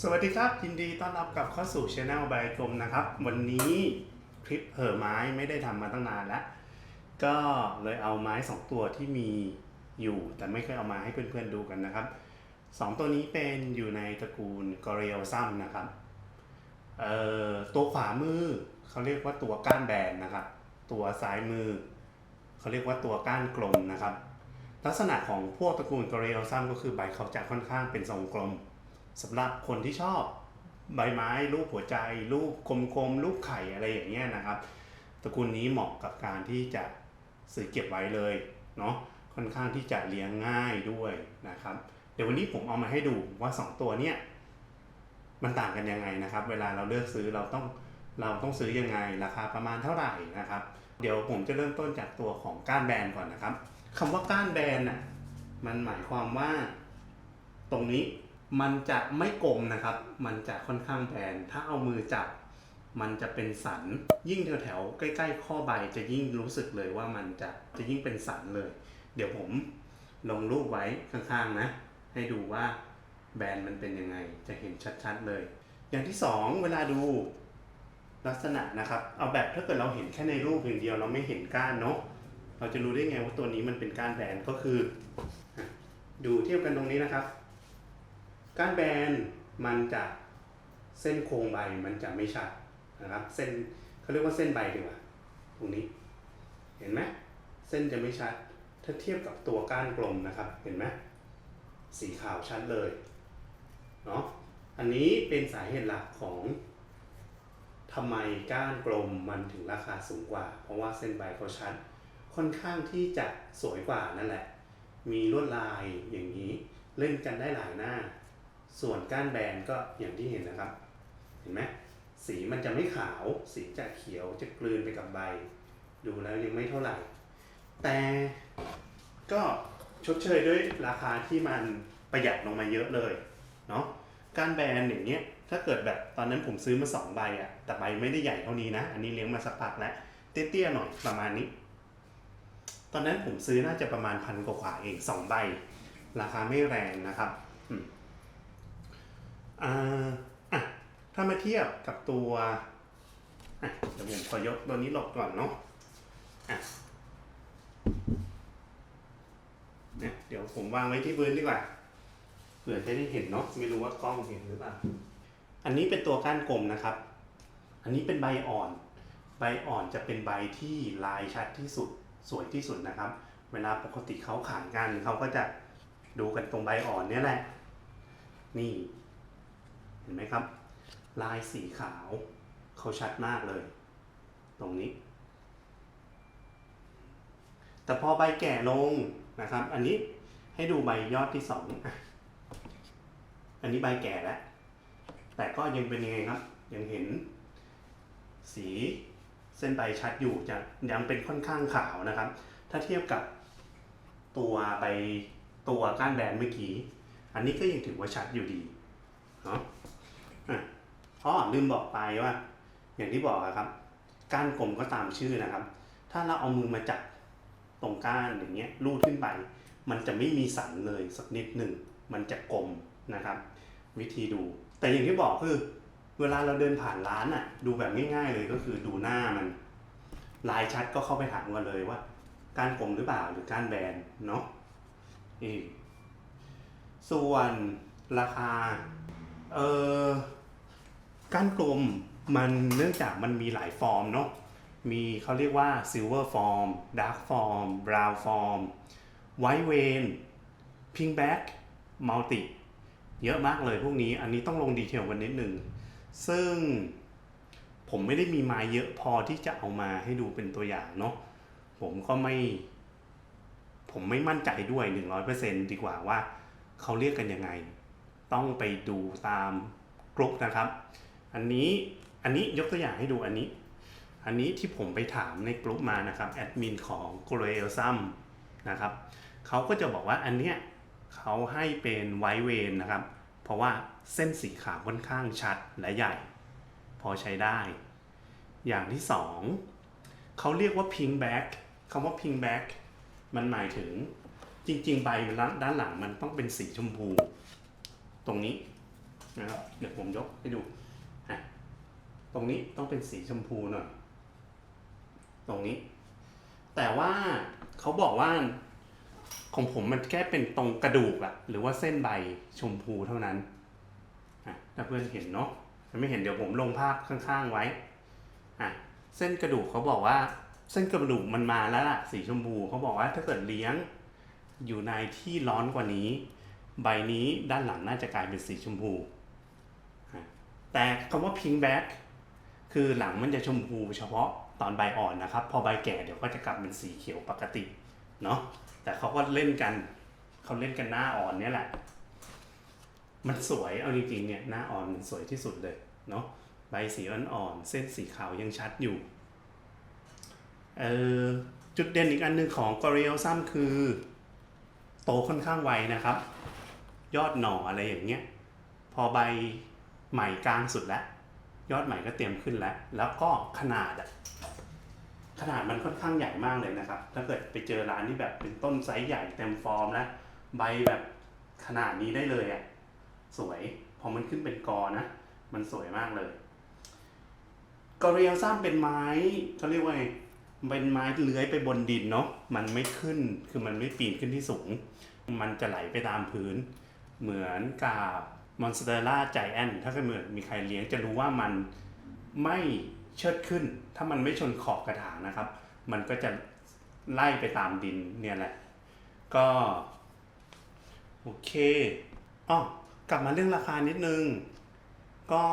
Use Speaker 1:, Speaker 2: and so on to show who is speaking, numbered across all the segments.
Speaker 1: สวัสดีครับ ยินดีต้อนรับกลับเข้าสู่ช anel ใบกลมนะครับ วันนี้คลิปเห่อไม้ไม่ได้ทำมาตั้งนานแล้ว ก็เลยเอาไม้ 2 ตัวที่มีอยู่ แต่ไม่เคยเอามาให้เพื่อนๆดูกันนะครับ 2 ตัวนี้เป็นอยู่ในตระกูลกอริเอลซัมนะครับเอ่อตัวขวามือเขาเรียกว่าตัวก้านแบนนะครับ ตัวซ้ายมือเขาเรียกว่าตัวก้านกลมนะครับ ลักษณะของพวกตระกูลกอริเอลซัมก็คือใบเขาจะค่อนข้างเป็นทรงกลม สำหรับคนที่ชอบใบไม้รูปหัวใจ รูปกลมๆรูปไข่อะไรอย่างเงี้ยนะครับตระกูลนี้เหมาะกับการที่จะซื้อเก็บไว้เลยเนาะค่อนข้างที่จะเลี้ยงง่ายด้วยนะครับ เดี๋ยววันนี้ผมเอามาให้ดูว่า 2 ตัวเนี้ยมันต่างกันยังไงนะครับ เวลาเราเลือกซื้อเราต้องเราต้องซื้อยังไงราคาประมาณเท่าไหร่นะครับ เดี๋ยวผมจะเริ่มต้นจากตัวของก้านแบนก่อนนะครับคำว่าก้านแบนน่ะมันหมายความว่าตรงนี้ มันจะไม่กลมนะครับ มันจะค่อนข้างแบน ถ้าเอามือจับ มันจะเป็นสัน ยิ่งแถวๆใกล้ๆ ข้อใบจะยิ่งรู้สึกเลยว่ามันจะจะยิ่งเป็นสันเลย เดี๋ยวผมลงรูปไว้ข้างๆนะ ให้ดูว่าแบนมันเป็นยังไง จะเห็นชัดๆเลย อย่างที่สองเวลาดูลักษณะนะครับ เอาแบบถ้าเกิดเราเห็นแค่ในรูปอย่างเดียวเราไม่เห็นก้านเนาะ เราจะรู้ได้ไงว่าตัวนี้มันเป็นก้านแบนก็คือ ดูเทียบกันตรงนี้นะครับ กานแบนมันจะเส้นโครงใบมันจะไม่ชัดนะครับเส้นเขาเรียกว่าเส้นใบดีกว่าตรงนี้ เห็นไหมเส้นจะไม่ชัด ถ้าเทียบกับตัวก้านกลมนะครับ เห็นไหมสีขาวชัดเลยเนาะอันนี้เป็นสาเหตุหลักของทำไมก้านกลมมันถึงราคาสูงกว่า เพราะว่าเส้นใบเขาชัด ค่อนข้างที่จะสวยกว่านั่นแหละ มีลวดลายอย่างนี้เล่นกันได้หลายหน้า ส่วนก้านแบนก็อย่างที่เห็นนะครับ เห็นไหมสีมันจะไม่ขาวสีจะเขียวจะกลืนไปกับใบ ดูแล้วยังไม่เท่าไหร่ แต่ก็ชดเชยด้วยราคาที่มันประหยัดลงมาเยอะเลยเนาะก้านแบนอย่างเงี้ยถ้าเกิดแบบตอนนั้นผมซื้อมาสองใบอะแต่ใบไม่ได้ใหญ่เท่านี้นะ อันนี้เลี้ยงมาสักพักแล้วเตี้ยๆหน่อยประมาณนี้ ตอนนั้นผมซื้อน่าจะประมาณพันกว่าเองสองใบ ราคาไม่แรงนะครับ อ่าอะถ้ามาเทียบกับตัวอะเดี๋ยวผมขอยกตัวนี้หลบก่อนเนาะอะเนี่ยเดี๋ยวผมวางไว้ที่พื้นดีกว่าเผื่อจะได้เห็นเนาะไม่รู้ว่ากล้องเห็นหรือเปล่าอันนี้เป็นตัวก้านกลมนะครับ อันนี้เป็นใบอ่อน ใบอ่อนจะเป็นใบที่ลายชัดที่สุดสวยที่สุดนะครับ เวลาปกติเขาขายกันเขาก็จะดูกันตรงใบอ่อนเนี่ยแหละ นี่ เห็นไหมครับ ลายสีขาวเขาชัดมากเลย ตรงนี้ แต่พอใบแก่ลงนะครับ อันนี้ให้ดูใบยอดที่สองอันนี้ใบแก่แล้ว แต่ก็ยังเป็นยังไงครับ ยังเห็นสีเส้นใบชัดอยู่จะยังเป็นค่อนข้างขาวนะครับ ถ้าเทียบกับตัวใบตัวก้านแบนเมื่อกี้ อันนี้ก็ยังถือว่าชัดอยู่ดีเนาะ อะอ๋อลืมบอกไปว่า อย่างที่บอกอะครับ กานกลมก็ตามชื่อนะครับ ถ้าเราเอามือมาจับตรงก้านอย่างเงี้ยลูดขึ้นไป มันจะไม่มีสันเลยสักนิดหนึ่ง มันจะกลมนะครับ วิธีดู แต่อย่างที่บอกคือ เวลาเราเดินผ่านร้านอะดูแบบง่ายๆเลยก็คือดูหน้ามัน ลายชัดก็เข้าไปถามกันเลยว่า กานกลมหรือเปล่าหรือกานแบนเนาะออส่วนราคา เออก้านกลมมันเนื่องจากมันมีหลายฟอร์มเนาะมีเขาเรียกว่า silver form dark form brown form white vein pink back multi เยอะมากเลยพวกนี้อันนี้ต้องลงดีเทลกันนิดหนึ่ง ซึ่งผมไม่ได้มีม้เยอะพอที่จะเอามาให้ดูเป็นตัวอย่างเนาะผมก็ไม่ ผมไม่มั่นใจด้วย 100%ดีกว่าว่าเขาเรียกกันยังไง ต้องไปดูตามกลุ่มนะครับ อันนี้อันนี้ยกตัวอย่างให้ดูอันนี้ อันนี้ที่ผมไปถามในกลุ่มมานะครับแอดมินของ g l o e l s u m นะครับเขาก็จะบอกว่าอันเนี้ยเขาให้เป็นไวเวนนะครับ เพราะว่าเส้นสีขาวค่อนข้างชัดและใหญ่ พอใช้ได้ อย่างที่สองเขาเรียกว่า pink back คำว่า pink back มันหมายถึงจริงๆ ใบด้านหลังมันต้องเป็นสีชมพู ตรงนี้นะครับเดี๋ยวผมยกให้ดูตรงนี้ต้องเป็นสีชมพูหน่อย ตรงนี้ แต่ว่าเขาบอกว่าของผมมันแค่เป็นตรงกระดูกอะหรือว่าเส้นใบชมพูเท่านั้นอะถ้าเพื่อนเห็นเนาะถ้าไม่เห็นเดี๋ยวผมลงภาพข้างๆไว้อะเส้นกระดูกเขาบอกว่า เส้นกระดูกมันมาแล้วล่ะสีชมพูเขาบอกว่าถ้าเกิดเลี้ยงอยู่ในที่ร้อนกว่านี้ ใบนี้ด้านหลังน่าจะกลายเป็นสีชมพู แต่คำว่า pink back คือหลังมันจะชมพูเฉพาะตอนใบอ่อนนะครับ พอใบแก่เดี๋ยวก็จะกลับเป็นสีเขียวปกติเนาะแต่เขาก็เล่นกันเขาเล่นกันหน้าอ่อนเนี่ยแหละ มันสวยเอาจริงๆเนี่ยหน้าอ่อนมันสวยที่สุดเลยเนาะใบสีอ่อนๆเส้นสีขาวยังชัดอยู่เออจุดเด่นอีกอันหนึ่งของกอริเอลซัมคือ โตค่อนข้างไวนะครับ ยอดหน่ออะไรอย่างเงี้ยพอใบใหม่กลางสุดแล้วยอดใหม่ก็เตรียมขึ้นแล้ว แล้วก็ขนาดอะขนาดมันค่อนข้างใหญ่มากเลยนะครับ ถ้าเกิดไปเจอร้านที่แบบเป็นต้นไซส์ใหญ่เต็มฟอร์มแล้วใบแบบขนาดนี้ได้เลยอะสวยพอมันขึ้นเป็นกอนะ มันสวยมากเลยกอเรียลซัมเป็นไม้เขาเรียกว่าไงเป็นไม้เลื้อยไปบนดินเนาะมันไม่ขึ้นคือมันไม่ปีนขึ้นที่สูง มันจะไหลไปตามพื้น เหมือนกับมอนสเตอร่าใจแอนถ้าเกิดเหมือนมีใครเลี้ยงจะรู้ว่ามันไม่เชิดขึ้น ถ้ามันไม่ชนขอบกระถางนะครับ มันก็จะไล่ไปตามดินเนี่ยแหละ ก็ โอเคอ๋อกลับมาเรื่องราคานิดนึง ก็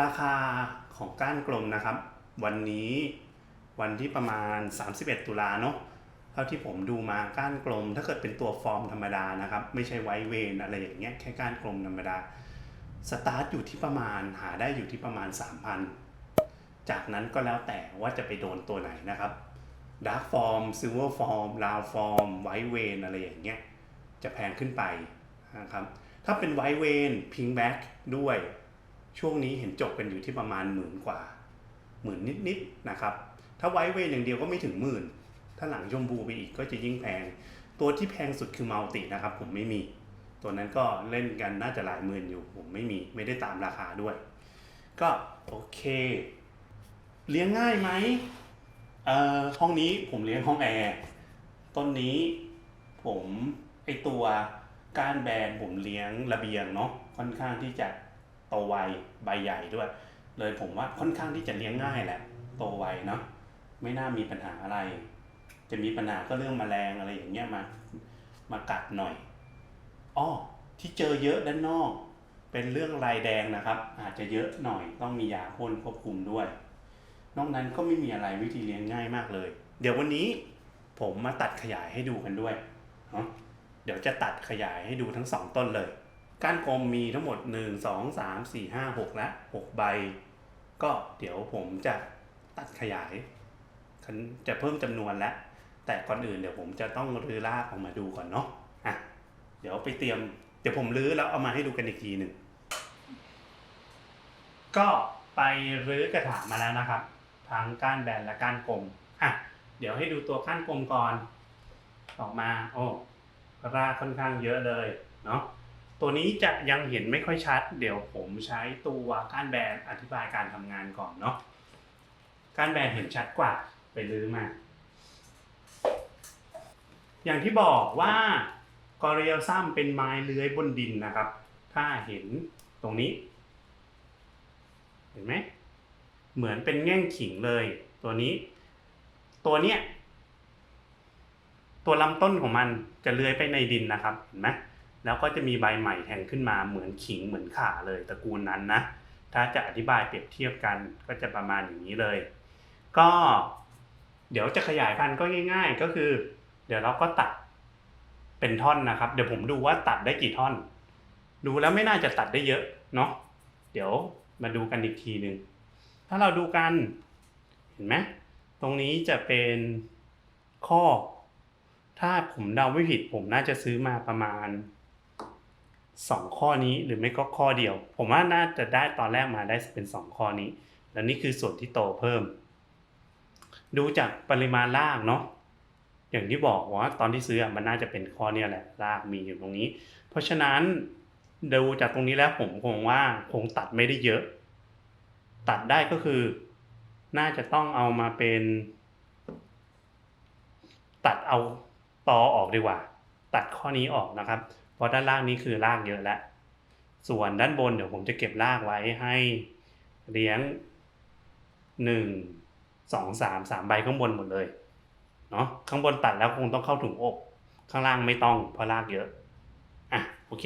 Speaker 1: ราคาของก้านกลมนะครับ วันนี้วันที่ประมาณ 31 ตุลาเนาะาที่ผมดูมาก้านกลม ถ้าเกิดเป็นตัวฟอร์มธรรมดานะครับ ไม่ใช่ไวเวนอะไรอย่างเงี้ยแค่ก้านกลมธรรมดาสตาร์ทอยู่ที่ประมาณหาได้อยู่ที่ประมาณ 3,000 จากนั้นก็แล้วแต่ว่าจะไปโดนตัวไหนนะครับดาร์กฟอร์มซิลเวอร์ฟอร์มลาวฟอร์มไวเวนอะไรอย่างเงี้ยจะแพงขึ้นไปนะครับถ้าเป็นไวเวนพิงแบ็กด้วย ช่วงนี้เห็นจบกันอยู่ที่ประมาณหมื่นกว่าหมื่นนิดๆนะครับถ้าไวเวนอย่างเดียวก็ไม่ถึงหมื่น ถ้าหลังชมพูไปอีกก็จะยิ่งแพง ตัวที่แพงสุดคือมัลตินะครับ ผมไม่มี ตัวนั้นก็เล่นกันน่าจะหลายหมื่นอยู่ ผมไม่มีไม่ได้ตามราคาด้วย ก็โอเค เลี้ยงง่ายไหมเอ่อห้องนี้ผมเลี้ยงห้องแอร์ต้นนี้ผมไอตัวก้านแบนผมเลี้ยงระเบียงเนาะค่อนข้างที่จะโตไวใบใหญ่ด้วย เลยผมว่าค่อนข้างที่จะเลี้ยงง่ายแหละ โตไวเนาะไม่น่ามีปัญหาอะไร จะมีปัญหาก็เรื่องแมลงอะไรอย่างเงี้ยมามากัดหน่อยอ้อที่เจอเยอะด้านนอก เป็นเรื่องลายแดงนะครับ อาจจะเยอะหน่อยต้องมียาพ่นควบคุมด้วย นอกนั้นก็ไม่มีอะไรวิธีเลี้ยงง่ายมากเลย เดี๋ยววันนี้ผมมาตัดขยายให้ดูกันด้วยเดี๋ยวจะตัดขยายให้ดูทั้งสองต้นเลย ก้านกลมมีทั้งหมด 1 2 3 4 5 6 และ 6 ใบ ก็เดี๋ยวผมจะตัดขยาย จะเพิ่มจำนวนแล้ว แต่ก่อนอื่นเดี๋ยวผมจะต้องรื้อรากออกมาดูก่อนเนาะอะเดี๋ยวไปเตรียม เดี๋ยวผมรื้อแล้วเอามาให้ดูกันอีกทีหนึ่งก็ไปรื้อกระถางมาแล้วนะครับ ทั้งก้านแบนและก้านกลมอะเดี๋ยวให้ดูตัวก้านกลมก่อน ออกมา โอ้รากค่อนข้างเยอะเลยเนาะตัวนี้จะยังเห็นไม่ค่อยชัด เดี๋ยวผมใช้ตัวก้านแบนอธิบายการทำงานก่อนเนาะก้านแบนเห็นชัดกว่าไปรื้อมา อย่างที่บอกว่ากอริเอลซัมเป็นไม้เลื้อยบนดินนะครับ ถ้าเห็นตรงนี้ เห็นไหม เหมือนเป็นแง่งขิงเลย ตัวนี้ ตัวเนี้ยตัวลำต้นของมันจะเลื้อยไปในดินนะครับ เห็นไหมแล้วก็จะมีใบใหม่แทงขึ้นมาเหมือนขิงเหมือนข่าเลยตระกูลนั้นนะ ถ้าจะอธิบายเปรียบเทียบกันก็จะประมาณอย่างนี้เลย ก็เดี๋ยวจะขยายพันธุ์ก็ง่าย ๆ ก็คือ เดี๋ยวเราก็ตัดเป็นท่อนนะครับ เดี๋ยวผมดูว่าตัดได้กี่ท่อน ดูแล้วไม่น่าจะตัดได้เยอะเนาะเดี๋ยวมาดูกันอีกทีหนึ่งถ้าเราดูกันเห็นไหมตรงนี้จะเป็นข้อ ถ้าผมเดาไม่ผิดผมน่าจะซื้อมาประมาณสองข้อนี้หรือไม่ก็ข้อเดียว ผมว่าน่าจะได้ตอนแรกมาได้เป็นสองข้อนี้ แล้วนี่คือส่วนที่โตเพิ่ม ดูจากปริมาณรากเนาะ อย่างที่บอกว่าตอนที่ซื้อมันน่าจะเป็นข้อเนี่ยแหละรากมีอยู่ตรงนี้ เพราะฉะนั้นดูจากตรงนี้แล้วผมคงว่าคงตัดไม่ได้เยอะ ตัดได้ก็คือ น่าจะต้องเอามาเป็น ตัดเอาตอออกดีกว่า ตัดข้อนี้ออกนะครับ เพราะด้านล่างนี้คือรากเยอะแล้ว ส่วนด้านบนเดี๋ยวผมจะเก็บรากไว้ให้เลี้ยงหนึ่งสองสามสามใบข้างบนหมดเลย เนาะข้างบนตัดแล้วคงต้องเข้าถุงอก ข้างล่างไม่ต้องเพราะรากเยอะอะโอเค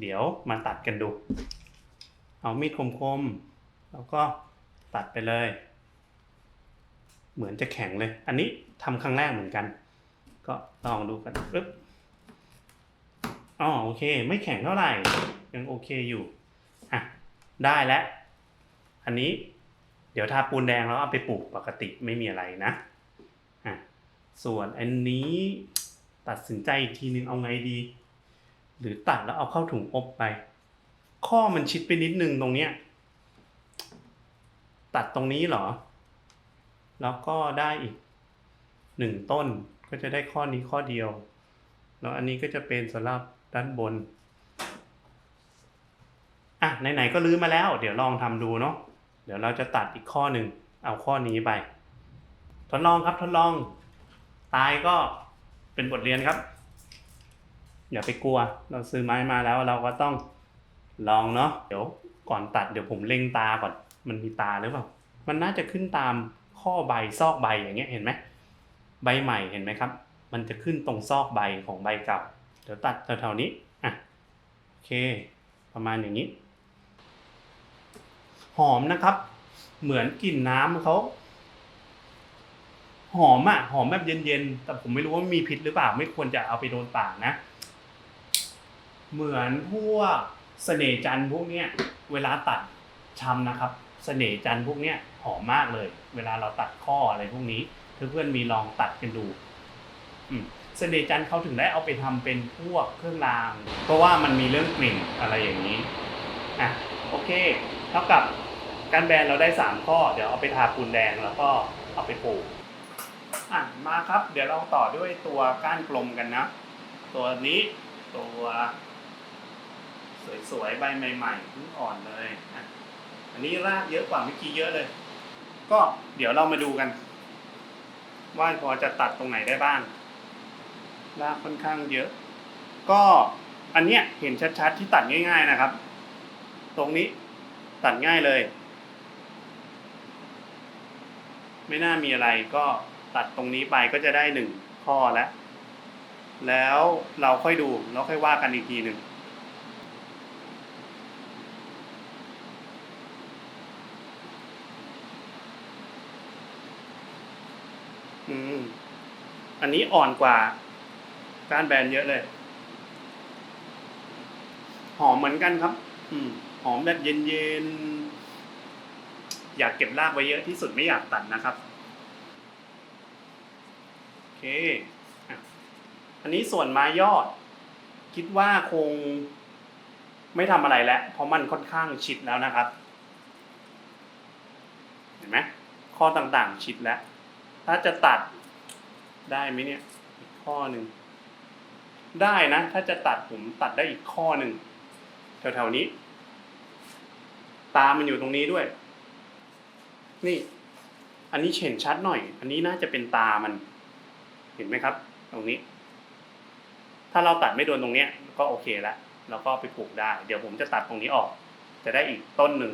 Speaker 1: เดี๋ยวมาตัดกันดู เอามีดคมๆแล้วก็ตัดไปเลย เหมือนจะแข็งเลย อันนี้ทำครั้งแรกเหมือนกัน ก็ลองดูกันปึ๊บอ๋อโอเค ไม่แข็งเท่าไหร่ ยังโอเคอยู่อะได้แล้ว อันนี้เดี๋ยวทาปูนแดงแล้วเอาไปปลูกปกติไม่มีอะไรนะ ส่วนอันนี้ตัดสินใจอีกทีนึงเอาไงดี หรือตัดแล้วเอาเข้าถุงอบไป ข้อมันชิดไปนิดนึงตรงเนี้ยตัดตรงนี้เหรอ แล้วก็ได้อีกหนึ่งต้นก็จะได้ข้อนี้ข้อเดียว แล้วอันนี้ก็จะเป็นสำหรับด้านบน อะไหนๆก็ลื้อมาแล้ว เดี๋ยวลองทำดูเนาะเดี๋ยวเราจะตัดอีกข้อหนึ่งเอาข้อนี้ไป ทดลองครับทดลอง ตายก็เป็นบทเรียนครับ อย่าไปกลัว เราซื้อไม้มาแล้วเราก็ต้องลองเนาะเดี๋ยวก่อนตัดเดี๋ยวผมเล็งตาก่อน มันมีตาหรือเปล่า มันน่าจะขึ้นตามข้อใบซอกใบอย่างเงี้ยเห็นไหมใบใหม่เห็นไหมครับ มันจะขึ้นตรงซอกใบของใบเก่าเดี๋ยวตัดแถวๆนี้อะโอเค ประมาณอย่างนี้ หอมนะครับ เหมือนกลิ่นน้ำเขา หอมอะหอมแบบเย็นๆแต่ผมไม่รู้ว่ามีพิษหรือเปล่าไม่ควรจะเอาไปโดนปากนะ เหมือนพวกเสน่จันพวกเนี้ยเวลาตัดชำนะครับ เสน่จันพวกเนี้ยหอมมากเลย เวลาเราตัดข้ออะไรพวกนี้เพื่อนๆมีลองตัดกันดูเสน่จันเขาถึงได้เอาไปทำเป็นพวกเครื่องราง เพราะว่ามันมีเรื่องกลิ่นอะไรอย่างนี้อะโอเค เท่ากับการแบนเราได้สามข้อ เดี๋ยวเอาไปทาปูนแดงแล้วก็เอาไปปลูก อะมาครับ เดี๋ยวเราต่อด้วยตัวก้านกลมกันนะ ตัวนี้ตัวสวยๆ ใบใหม่ๆเพิ่งอ่อนเลย อันนี้รากเยอะกว่าเมื่อกี้เยอะเลย ก็เดี๋ยวเรามาดูกัน ว่าพอจะตัดตรงไหนได้บ้าง รากค่อนข้างเยอะ ก็อันเนี้ยเห็นชัดๆที่ตัดง่าย ๆนะครับ ตรงนี้ตัดง่ายเลย ไม่น่ามีอะไรก็ ตัดตรงนี้ไปก็จะได้หนึ่งข้อแล้วแล้วเราค่อยดูแล้วค่อยว่ากันอีกทีหนึ่งอืม อันนี้อ่อนกว่ากานแบนเยอะเลย หอมเหมือนกันครับ อืม หอมแบบเย็นๆ อยากเก็บรากไว้เยอะที่สุดไม่อยากตัดนะครับ เคอันนี้ส่วนไม้ยอด คิดว่าคงไม่ทำอะไรแล้ว เพราะมันค่อนข้างชิดแล้วนะครับ เห็นไหมข้อต่างๆชิดแล้ว ถ้าจะตัดได้ไหมเนี่ยอีกข้อหนึ่งได้นะ ถ้าจะตัดผมตัดได้อีกข้อหนึ่งแถวๆนี้ ตามันอยู่ตรงนี้ด้วย นี่ อันนี้เห็นชัดหน่อย อันนี้น่าจะเป็นตามัน เห็นไหมครับ ตรงนี้ ถ้าเราตัดไม่โดนตรงเนี้ย ก็โอเคแล้วเราก็ไปปลูกได้ เดี๋ยวผมจะตัดตรงนี้ออก จะได้อีกต้นหนึ่ง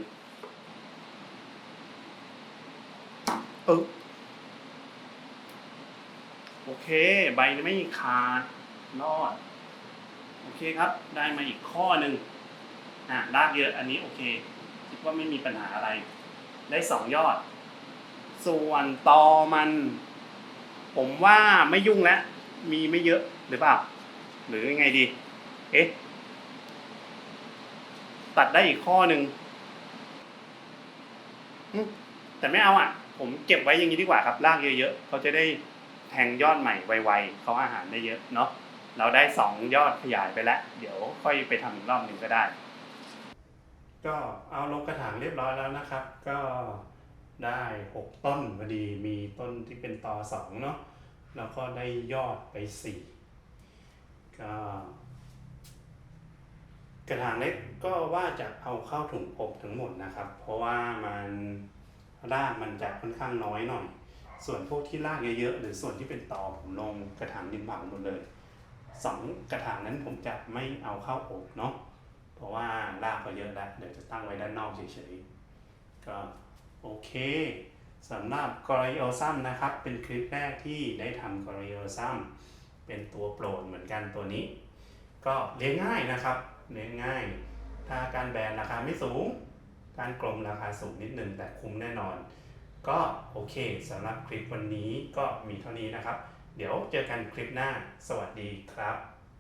Speaker 1: เออโอเค ใบไม่ขาดรอด โอเคครับ ได้มาอีกข้อหนึ่งอะรากเยอะอันนี้โอเค คิดว่าไม่มีปัญหาอะไร ได้สองยอด ส่วนตอมัน ผมว่าไม่ยุ่งแล้วมีไม่เยอะหรือเปล่า หรือยังไงดี เอ๊ะ ตัดได้อีกข้อหนึ่งแต่ไม่เอาอะ ผมเก็บไว้อย่างนี้ดีกว่าครับรากเยอะๆเขาจะได้แทงยอดใหม่ไวๆเขาอาหารได้เยอะเนาะเราได้สองยอดขยายไปแล้ว เดี๋ยวค่อยไปทำอีกรอบหนึ่งก็ได้ ก็เอาลงกระถางเรียบร้อยแล้วนะครับ ก็ ได้หกต้นพอดีมีต้นที่เป็นตอสองเนาะแล้วก็ได้ยอดไปสี่ก็กระถางเล็กก็ว่าจะเอาเข้าถุงอบทั้งหมดนะครับ เพราะว่ามันรากมันจะค่อนข้างน้อยหน่อย ส่วนพวกที่รากเยอะๆหรือส่วนที่เป็นตอผมลงกระถางดินเผาหมดเลยสองกระถางนั้นผมจะไม่เอาเข้าอบเนาะเพราะว่ารากก็เยอะแล้วเดี๋ยวจะตั้งไว้ด้านนอกเฉยๆก็ โอเคสำหรับกอริโอซัมนะครับ เป็นคลิปแรกที่ได้ทำกอริโอซัมเป็นตัวโปรดเหมือนกันตัวนี้ ก็เลี้ยงง่ายนะครับเลี้ยงง่าย ถ้าการแบนราคาไม่สูง การกลมราคาสูงนิดนึงแต่คุ้มแน่นอน ก็โอเคสำหรับคลิปวันนี้ก็มีเท่านี้นะครับ เดี๋ยวเจอกันคลิปหน้า สวัสดีครับ